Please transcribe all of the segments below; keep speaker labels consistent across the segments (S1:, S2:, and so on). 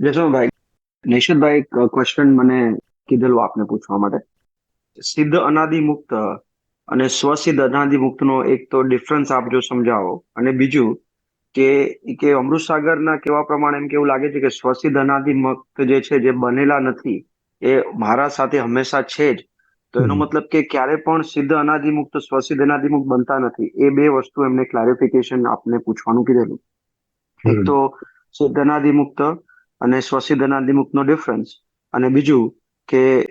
S1: જસવંતભાઈ નિશિતભાઈ એક ક્વેશ્ચન મને કીધેલું આપને પૂછવા માટે. સિદ્ધ અનાદિ મુક્ત અને સ્વસિદ્ધ અનાદિ મુક્તનો એક તો ડિફરન્સ આપ જો સમજાવો. અને બીજું કે કે અમૃતસાગરના કેવા પ્રમાણે એમ કેવું લાગે છે કે સ્વસિદ્ધ અનાદિ મુક્ત જે છે જે બનેલા નથી એ મારા સાથે હંમેશા છે જ. તો એનો મતલબ કે ક્યારે પણ સિદ્ધ અનાદિ મુક્ત સ્વસિદ્ધ અનાદિ મુક્ત બનતા નથી. એ બે વસ્તુ એમને ક્લારિફિકેશન આપને પૂછવાનું કીધેલું. એક તો સિદ્ધ અનાદિ મુક્ત અને સ્વસિદ્ધ અનાદિ ડિફરન્સ અને બીજું કે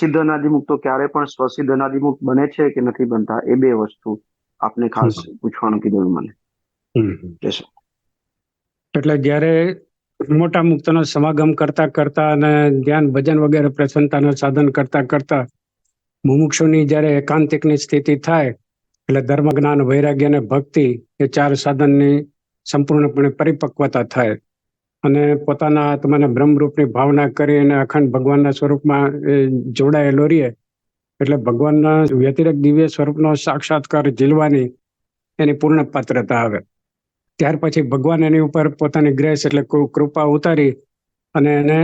S1: સિદ્ધ અનાદિ મુક્તો ક્યારે પણ સ્વસિદ્ધ અનાદિમુક્ત બને છે કે નથી બનતા એ બે વસ્તુ આપને ખાસ પૂછવાનું કીધું મને.
S2: એટલે જ્યારે મોટા મુક્તનો સમાગમ કરતા કરતા અને ધ્યાન ભજન વગેરે પ્રસન્નતાનું સાધન કરતા કરતા મુમુક્ષુની જ્યારે એકાંતિકની સ્થિતિ થાય એટલે ધર્મ જ્ઞાન વૈરાગ્ય અને ભક્તિ એ ચાર સાધનની સંપૂર્ણપણે પરિપક્વતા થાય. અને પોતાના આત્માને બ્રહ્મરૂપની ભાવના કરી અને અખંડ ભગવાનના સ્વરૂપમાં જોડાયેલો રહીએ. એટલે ભગવાનના વ્યતિરેક દિવ્ય સ્વરૂપનો સાક્ષાત્કાર ઝીલવાની એની પૂર્ણ પાત્રતા આવે. ત્યાર પછી ભગવાન એની ઉપર પોતાની ગ્રેસ એટલે કૃપા ઉતારી અને એને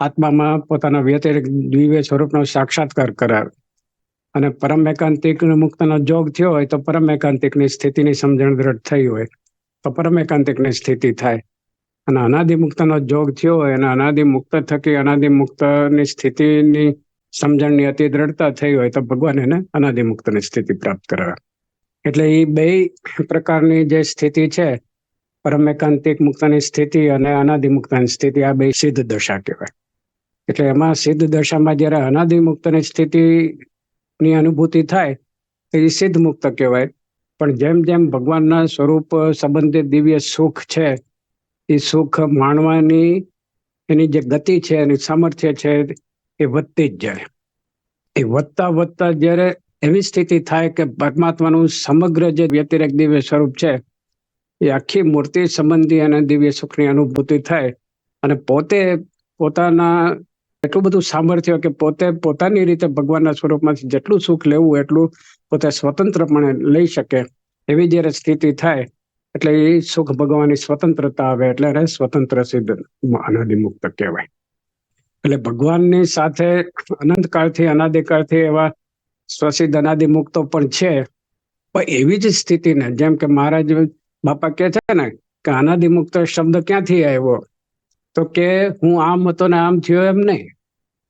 S2: આત્મામાં પોતાના વ્યતિરેક દિવ્ય સ્વરૂપનો સાક્ષાત્કાર કરાવે. અને પરમ એકાંતિક મુક્તનો જોગ થયો હોય તો પરમ એકાંતિકની સ્થિતિની સમજણ દ્રઢ થઈ હોય. તો પરમ એકાંતિકની સ્થિતિ થાય. અને અનાદિમુક્તનો જોગ થયો અને અનાદિમુક્ત થકી અનાદિમુક્તની સ્થિતિની સમજણની અતિ દ્રઢતા થઈ હોય તો ભગવાન એને અનાદિમુક્તની સ્થિતિ પ્રાપ્ત કરાવે. એટલે એ બે પ્રકારની જે સ્થિતિ છે પરમ એકાંતિક મુક્તની સ્થિતિ અને અનાદિમુક્તની સ્થિતિ, આ બે સિદ્ધ દશા કહેવાય. એટલે એમાં સિદ્ધ દશામાં જ્યારે અનાદિમુક્તની સ્થિતિની અનુભૂતિ થાય, તો એ સિદ્ધ મુક્ત કહેવાય. પણ જેમ જેમ ભગવાનના સ્વરૂપ સંબંધિત દિવ્ય સુખ છે એ સુખ માણવાની એની જે ગતિ છે, એની સામર્થ્ય છે, એ વધતી જ જાય. એ વધતા વધતા જ્યારે એવી સ્થિતિ થાય કે પરમાત્માનું સમગ્ર જે વ્યતિરેક દિવ્ય સ્વરૂપ છે, એ આખી મૂર્તિ સંબંધી અને દિવ્ય સુખની અનુભૂતિ થાય અને પોતે પોતાના એટલું બધું સામર્થ્ય કે પોતે પોતાની રીતે ભગવાનના સ્વરૂપમાંથી જેટલું સુખ લેવું, એટલું પોતે સ્વતંત્રપણે લઈ શકે એવી જ્યારે સ્થિતિ થાય એટલે એ સુખ ભગવાનની સ્વતંત્રતા આવે એટલે એને સ્વતંત્ર સિદ્ધ અનાદિમુક્ત કહેવાય. એટલે ભગવાનની સાથે અનંતકાળથી, અનાદિકાળથી એવા સ્વસિદ્ધ અનાદિમુક્તો પણ છે. પણ એવી જ સ્થિતિને, જેમ કે મહારાજ બાપા કે છે ને, કે અનાદિમુક્ત શબ્દ ક્યાંથી આવ્યો? તો કે હું આમ હતો ને આમ થયો એમ નહીં.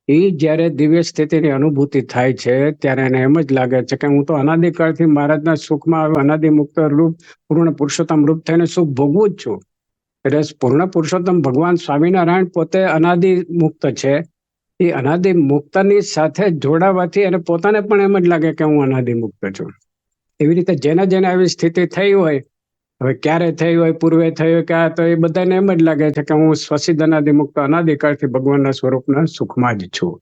S2: એ જ્યારે દિવ્ય સ્થિતિની અનુભૂતિ થાય છે, ત્યારે એને એમ જ લાગે છે કે હું તો અનાદિકાળથી મહારાજના સુખમાં અનાદિ મુક્ત રૂપ, પૂર્ણ પુરુષોત્તમ રૂપ થઈને સુખ ભોગવું જ છું. એટલે પૂર્ણ પુરુષોત્તમ ભગવાન સ્વામિનારાયણ પોતે અનાદિ મુક્ત છે. એ અનાદિ મુક્તની સાથે જોડાવાથી એને પોતાને પણ એમ જ લાગે કે હું અનાદિ મુક્ત છું. એવી રીતે જેને જેને આવી સ્થિતિ થઈ હોય હવે ક્યારે થઈ હોય, પૂર્વે થઈ કે આ તો એ બધાને એમ જ લાગે છે કે હું સ્વસિદ્ધ અનાદિ મુક્ત અનાદિકાળથી ભગવાનના સ્વરૂપના સુખમાં જ છું.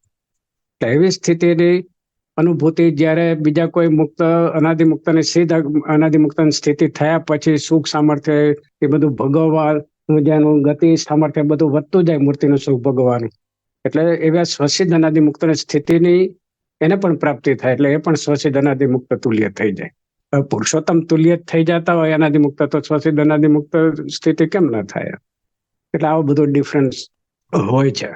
S2: એટલે એવી સ્થિતિની અનુભૂતિ જ્યારે બીજા કોઈ મુક્ત અનાદિ મુક્તની સિદ્ધ અનાદિ મુક્તની સ્થિતિ થયા પછી સુખ સામર્થ્ય એ બધું ભોગવવાનું જેનું ગતિ સામર્થ્ય બધું વધતું જાય મૂર્તિનું સુખ ભોગવવાનું. એટલે એવા સ્વસિદ્ધ અનાદિ મુક્તની સ્થિતિની એને પણ પ્રાપ્તિ થાય, એટલે એ પણ સ્વસિદ્ધ અનાદિ મુક્ત તુલ્ય થઈ જાય. પુરુષોત્તમ તુલ્ય થઈ જતા હોય અનાદિ મુક્ત તો સ્વસિદ્ધ એનાથી મુક્ત સ્થિતિ કેમ ન થાય એટલે આવું બધું ડિફરન્સ હોય છે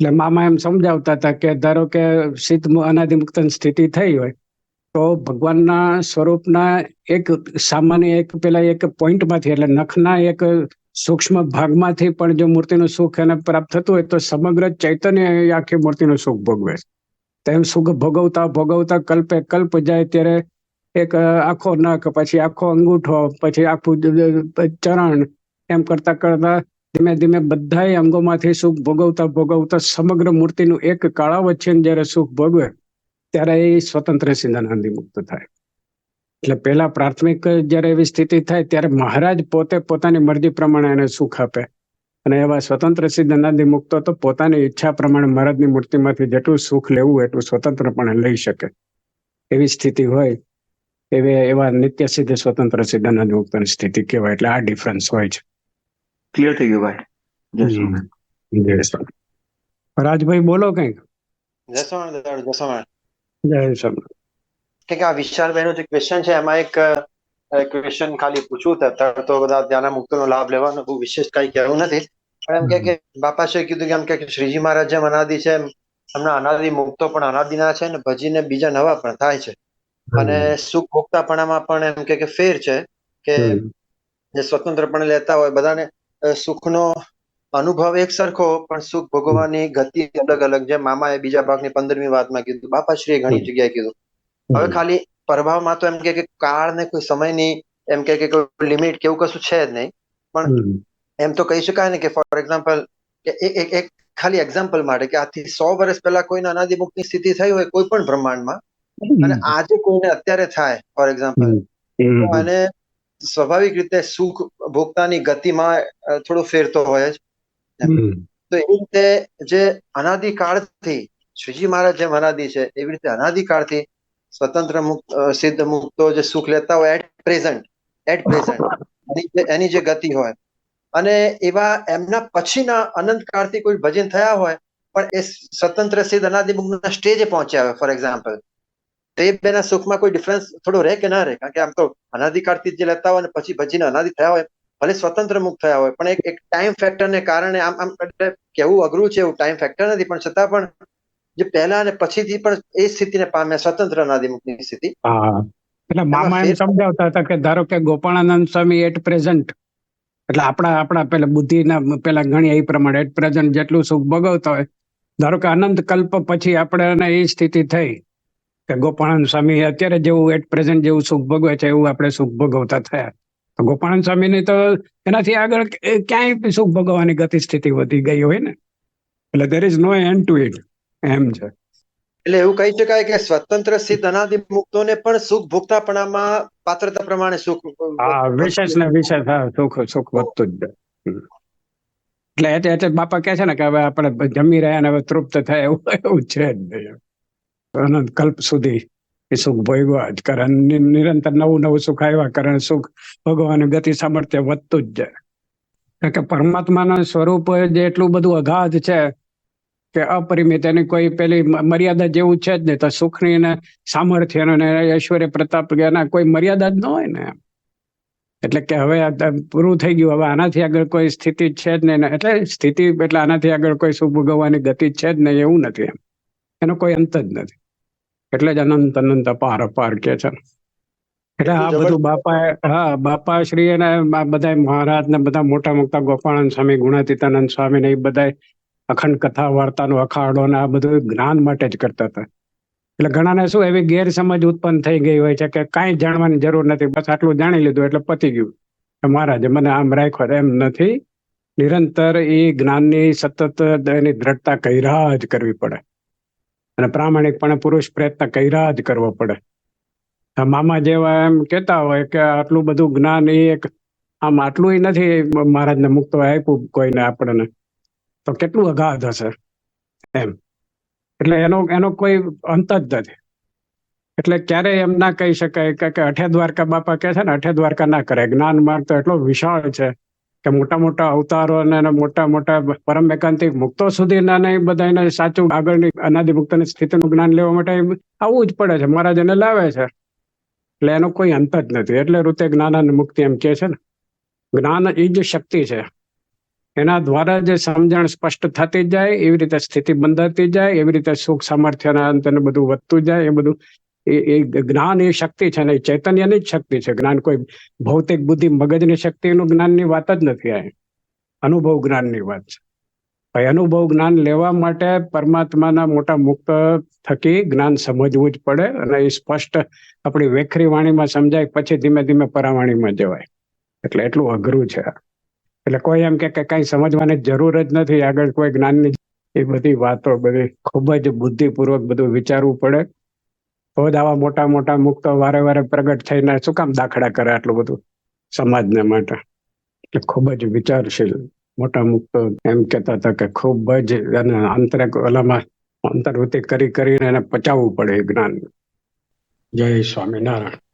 S2: એટલે મામા એમ સમજાવતા હતા કે ધારો કે સિદ્ધ અનાધિમુક્ત સ્થિતિ થઈ હોય, તો ભગવાનના સ્વરૂપના એક સામાન્ય એક પેલા એક પોઈન્ટમાંથી એટલે નખના એક સૂક્ષ્મ ભાગમાંથી પણ જો મૂર્તિનું સુખ એને પ્રાપ્ત થતું હોય, તો સમગ્ર ચૈતન્ય આખી મૂર્તિનું સુખ ભોગવે. તેમ સુખ ભોગવતા ભોગવતા કલ્પે કલ્પ જાય ત્યારે એક આખો નખ, પછી આખો અંગૂઠો, પછી આખું ચરણ, એમ કરતા કરતા ધીમે ધીમે બધા અંગોમાંથી સુખ ભોગવતા ભોગવતા સમગ્ર મૂર્તિનું એક કાળા વચ્ચે જ્યારે સુખ ભોગવે, ત્યારે એ સ્વતંત્ર સિદ્ધાનંદી મુક્ત થાય. એટલે પેલા પ્રાથમિક જ્યારે એવી સ્થિતિ થાય, ત્યારે મહારાજ પોતે પોતાની મરજી પ્રમાણે એને સુખ આપે. અને એવા સ્વતંત્ર સિદ્ધાનંદી મુક્તો તો પોતાની ઈચ્છા પ્રમાણે મહારાજની મૂર્તિમાંથી જેટલું સુખ લેવું એટલું સ્વતંત્રપણે લઈ શકે. એવી સ્થિતિ હોય એવી એવા નિત્ય સિદ્ધ સ્વતંત્ર સિદ્ધાનંદ મુક્તની સ્થિતિ કહેવાય. એટલે આ ડિફરન્સ હોય છે.
S1: ક્લિયર થઈ ગયું ભાઈ?
S2: જય રાજભાઈ બોલો કંઈક. જય સ્વામી.
S3: કે આ વિશાલભાઈનો જે ક્વેશ્ચન છે એમાં એક ક્વેશ્ચન ખાલી પૂછવું અત્યારે તો બધા ધ્યાન મુક્તનો લાભ લેવાનો બહુ વિશેષ કઈ કહેવું નથી. પણ એમ કે બાપા શ્રી કીધું કે એમ કે શ્રીજી મહારાજ જેમ અનાદિ છે એમ એમના અનાદિ મુક્તો પણ અનાદિના છે ને ભજીને બીજા નવા પણ થાય છે. અને સુખ ભોગતાપણામાં પણ એમ કે ફેર છે કે. જે સ્વતંત્રપણે લેતા હોય બધાને સુખનો અનુભવ એક સરખો પણ સુખ ભોગવવાની ગતિ અલગ અલગ જે મામાએ બીજા ભાગની પંદરમી વાતમાં કીધું બાપાશ્રીએ ઘણી જગ્યાએ કીધું. હવે ખાલી પ્રભાવમાં તો એમ કે કાળ ને કોઈ સમયની એમ કે કોઈ લિમિટ કે એવું કશું છે જ નહીં.
S2: પણ
S3: એમ તો કહી શકાય ને કે ફોર એક્ઝામ્પલ કે એક એક એક ખાલી એક્ઝામ્પલ માટે કે આથી સો વર્ષ પહેલા કોઈને અનાદિમુખની સ્થિતિ થઈ હોય કોઈ પણ બ્રહ્માંડમાં અને આજે કોઈને અત્યારે થાય ફોર એક્ઝામ્પલ અને સ્વાભાવિક રીતે સુખ ભોગતાની ગતિમાં થોડો ફેરતો હોય જ. તો એ રીતે જે અનાદિકાળથી શ્રીજી મહારાજ જેમ અનાદિ છે એવી રીતે અનાદિકાળથી સ્વતંત્ર મુક્ત સિદ્ધ મુક્તો જે સુખ લેતા હોય એટ પ્રેઝન્ટ એટ પ્રેઝન્ટ એની જે ગતિ હોય. અને એવા એમના પછીના અનંત કાળથી કોઈ ભજન થયા હોય પણ એ સ્વતંત્ર સિદ્ધ અનાદિ મુક્તના સ્ટેજે પહોંચ્યા હોય ફોર એક્ઝામ્પલ તો એ બેના સુખમાં કોઈ ડિફરન્સ થોડો રહે કે ના રહે? કારણ કે આમ તો અનાધિકારથી જ લેતા હોય અને પછી ભજીને અનાદિ થયા હોય ભલે સ્વતંત્ર મુક્ત થયા હોય પણ એક એક ટાઈમ ફેક્ટરને કારણે આમ આમ કેવું અઘરું છે એવું ટાઈમ ફેક્ટર નથી. પણ છતાં પણ જે પહેલા અને પછીથી પણ એ સ્થિતિને પામ્યા સ્વતંત્ર અનાધિમુક્તની સ્થિતિ.
S2: એટલે મામા એમ સમજાવતા હતા કે ધારો કે ગોપાળાનંદ સ્વામી એટ પ્રેઝન્ટ એટલે આપણા આપણા પેલા બુદ્ધિના પેલા ગણી એ પ્રમાણે એટ પ્રેઝન્ટ જેટલું સુખ ભોગવતા હોય ધારો કે અનંત કલ્પ પછી આપણે એ સ્થિતિ થઈ કે ગોપાળાનંદ સ્વામી અત્યારે જેવું એટ પ્રેઝન્ટ જેવું સુખ ભોગવે છે એવું આપણે સુખ ભોગવતા થયા. તો ગોપાળાનંદ સ્વામીની તો એનાથી આગળ ક્યાંય સુખ ભોગવવાની ગતિ સ્થિતિ વધી ગઈ હોય ને? એટલે there is no end to it એમ છે.
S3: એટલે એવું કહી શકાય કે સ્વતંત્ર સિદ્ધ અનાદિ મુક્તોને પણ સુખ ભોગતાપણામાં પાત્રતા પ્રમાણે સુખ
S2: હા વિશેષ ને વિશેષ હા સુખ સુખ વધતું જ એટલે એટલે બાપા કહે છે ને કે હવે આપણે જમી રહ્યા ને હવે તૃપ્ત થાય એવું એવું છે જ નહીં. અનંત કલ્પ સુધી એ સુખ ભોગવા જ. કરે નિરંતર નવું નવું સુખ આવ્યા કરે સુખ ભગવાન ગતિ સામર્થ્ય વધતું જ જાય. કારણ કે પરમાત્માના સ્વરૂપ જે એટલું બધું અગાધ છે કે અપરિમિત, એની કોઈ પેલી મર્યાદા જેવું છે જ નહીં. તો સુખની ને સામર્થ્ય અને ઐશ્વર્ય પ્રતાપ એના કોઈ મર્યાદા જ ન હોય ને. એટલે કે હવે પૂરું થઈ ગયું. હવે આનાથી આગળ કોઈ સ્થિતિ છે જ નહીં એટલે સ્થિતિ, એટલે આનાથી આગળ કોઈ સુખ ભોગવવાની ગતિ છે જ નહીં એવું નથી એમ. એનો કોઈ અંત જ નથી. એટલે જ અનંત અનંત અપાર અપાર કે છે એટલે આ બધું બાપા હા બાપા શ્રી અને બધા મહારાજ ને બધા મોટા મોટા ગોપાળાનંદ સ્વામી ગુણાતીતાનંદ સ્વામી ને એ બધા અખંડ કથા વાર્તાનો અખાડો ને આ બધું જ્ઞાન માટે જ કરતા હતા. એટલે ઘણાને શું એવી ગેરસમજ ઉત્પન્ન થઈ ગઈ હોય છે કે કાંઈ જાણવાની જરૂર નથી. બસ આટલું જાણી લીધું એટલે પતી ગયું. કે મહારાજે મને આમ રાખ્યો એમ નથી. નિરંતર એ જ્ઞાનની સતત એની દ્રઢતા કર્યા જ કરવી પડે. અને પ્રામાણિકપણે પુરુષ પ્રયત્ન કર્યા જ કરવો પડે. મામા જેવા એમ કહેતા હોય કે આટલું બધું જ્ઞાન એ એક આમ આટલું નથી મહારાજને મુક્ત આપ્યું કોઈને આપણને. તો કેટલું અગાધ હશે એમ. એટલે એનો એનો કોઈ અંત જ નથી. એટલે ક્યારેય એમ ના કહી શકાય કે અઠે દ્વારકા બાપા કહે છે ને અઠે દ્વારકા ના કરે. જ્ઞાન માર્ગ તો એટલો વિશાળ છે. કે મોટા મોટા અવતારો અને મોટા મોટા પરમ એકાંતિક મુક્તો સુધીના ને બધાને સાચું આગળની અનાદિ મુક્તની સ્થિતિનું જ્ઞાન લેવા માટે આવવું જ પડે છે. મહારાજ એને લાવે છે. એટલે એનો કોઈ અંત જ નથી. એટલે રૂતે જ્ઞાન અને મુક્તિ એમ કે છે ને. જ્ઞાન એ જ શક્તિ છે. એના દ્વારા જે સમજણ સ્પષ્ટ થતી જાય, એવી રીતે સ્થિતિ બંધાતી જાય, એવી રીતે સુખ સામર્થ્યના અંતને બધું વધતું જાય, એ બધું એ જ્ઞાન એ શક્તિ છે અને ચૈતન્યની જ શક્તિ છે. જ્ઞાન કોઈ ભૌતિક બુદ્ધિ મગજની શક્તિનું જ્ઞાનની વાત જ નથી આ. અનુભવ જ્ઞાનની વાત છે. અનુભવ જ્ઞાન લેવા માટે પરમાત્માના મોટા મુક્ત થકી જ્ઞાન સમજવું જ પડે અને એ સ્પષ્ટ આપણી વેખરી વાણીમાં સમજાય, પછી ધીમે ધીમે પરાવાણીમાં જવાય. એટલે એટલું અઘરું છે. એટલે કોઈ એમ કે કઈ સમજવાની જરૂર જ નથી, આગળ કોઈ જ્ઞાનની એ બધી વાતો બધી ખૂબ જ બુદ્ધિપૂર્વક બધું વિચારવું પડે. જ આવા મોટા મોટા મુક્તો વારે વારે પ્રગટ થઈને શું કામ દાખલા કરે આટલું બધું સમાજને માટે? એટલે ખૂબ જ વિચારશીલ મોટા મુક્તો એમ કહેતા હતા કે ખૂબ જ એને આંતરે ઓલામાં અંતર્વૃત્તિ કરી કરીને એને પચાવવું પડે જ્ઞાન. જય સ્વામિનારાયણ.